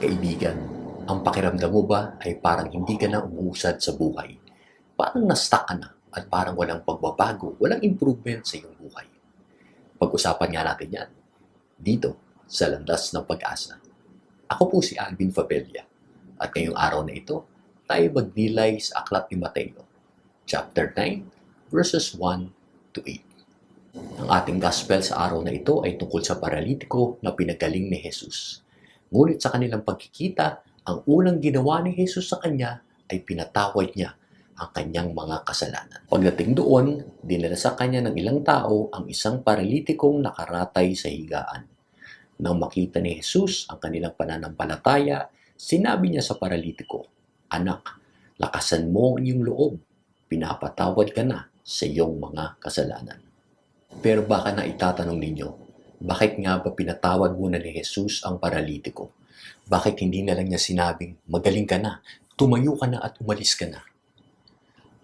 Kaibigan, ang pakiramdam mo ba ay parang hindi ka na umuusad sa buhay? Parang na-stuck ka na at parang walang pagbabago, walang improvement sa iyong buhay. Pag-usapan nga natin yan dito sa Landas ng Pag-asa. Ako po si Alvin Fabella at ngayong araw na ito, tayo magnilay sa Aklat ni Mateo, chapter 9, verses 1 to 8. Ang ating gospel sa araw na ito ay tungkol sa paralitiko na pinagaling ni Jesus. Ngunit sa kanilang pagkikita, ang unang ginawa ni Jesus sa kanya ay pinatawad niya ang kanyang mga kasalanan. Pagdating doon, dinala sa kanya ng ilang tao ang isang paralitikong nakaratay sa higaan. Nang makita ni Jesus ang kanilang pananampalataya, sinabi niya sa paralitiko, Anak, lakasan mo ang iyong loob. Pinapatawad ka na sa iyong mga kasalanan. Pero baka na itatanong ninyo, bakit nga ba pinatawad muna ni Jesus ang paralitiko? Bakit hindi na lang niya sinabing, magaling ka na, tumayo ka na at umalis ka na?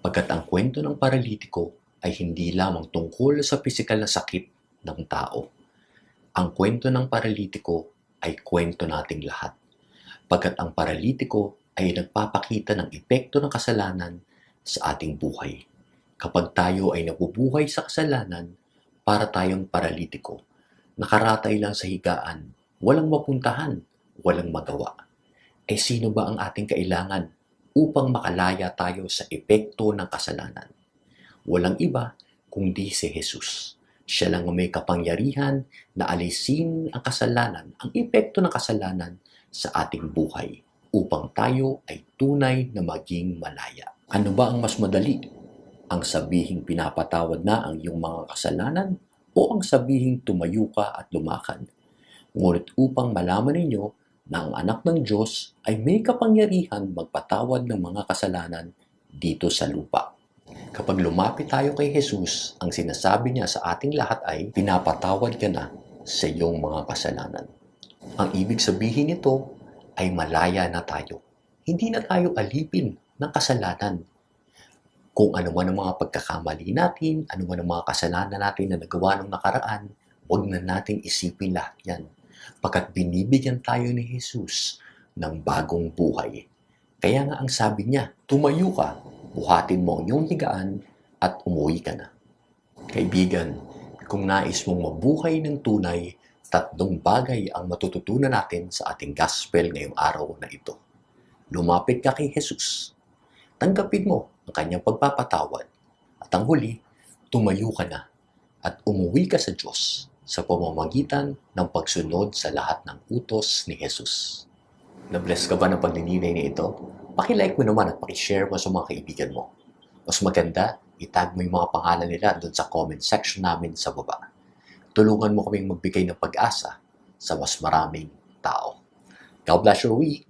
Pagkat ang kwento ng paralitiko ay hindi lamang tungkol sa pisikal na sakit ng tao. Ang kwento ng paralitiko ay kwento nating lahat. Pagkat ang paralitiko ay nagpapakita ng epekto ng kasalanan sa ating buhay. Kapag tayo ay nabubuhay sa kasalanan, para tayong paralitiko. Nakaratay lang sa higaan, walang mapuntahan, walang magawa. Eh sino ba ang ating kailangan upang makalaya tayo sa epekto ng kasalanan? Walang iba kundi si Jesus. Siya lang ang may kapangyarihan na alisin ang kasalanan, ang epekto ng kasalanan sa ating buhay upang tayo ay tunay na maging malaya. Ano ba ang mas madali? Ang sabihing pinapatawad na ang iyong mga kasalanan o ang sabihing tumayo ka at lumakad? Ngunit upang malaman ninyo na ang anak ng Diyos ay may kapangyarihan magpatawad ng mga kasalanan dito sa lupa. Kapag lumapit tayo kay Jesus, ang sinasabi niya sa ating lahat ay, pinapatawad ka na sa iyong mga kasalanan. Ang ibig sabihin nito ay malaya na tayo. Hindi na tayo alipin ng kasalanan. Kung ano man ang mga pagkakamali natin, ano man ang mga kasalanan natin na nagawa ng nakaraan, huwag na nating isipin lahat yan. Pagkat binibigyan tayo ni Jesus ng bagong buhay. Kaya nga ang sabi niya, tumayo ka, buhatin mo ang iyong higaan at umuwi ka na. Kaibigan, kung nais mong mabuhay ng tunay, tatlong bagay ang matututunan natin sa ating gospel ngayong araw na ito. Lumapit ka kay Jesus. Tanggapin mo ang kanyang pagpapatawad. At ang huli, tumayo ka na at umuwi ka sa Diyos sa pamamagitan ng pagsunod sa lahat ng utos ni Jesus. Na-bless ka ba ng pagnininay na ito? Pakilike mo naman at pakishare mo sa mga kaibigan mo. Mas maganda, itag mo yung mga pangalan nila doon sa comment section namin sa baba. Tulungan mo kaming magbigay ng pag-asa sa mas maraming tao. God bless your week!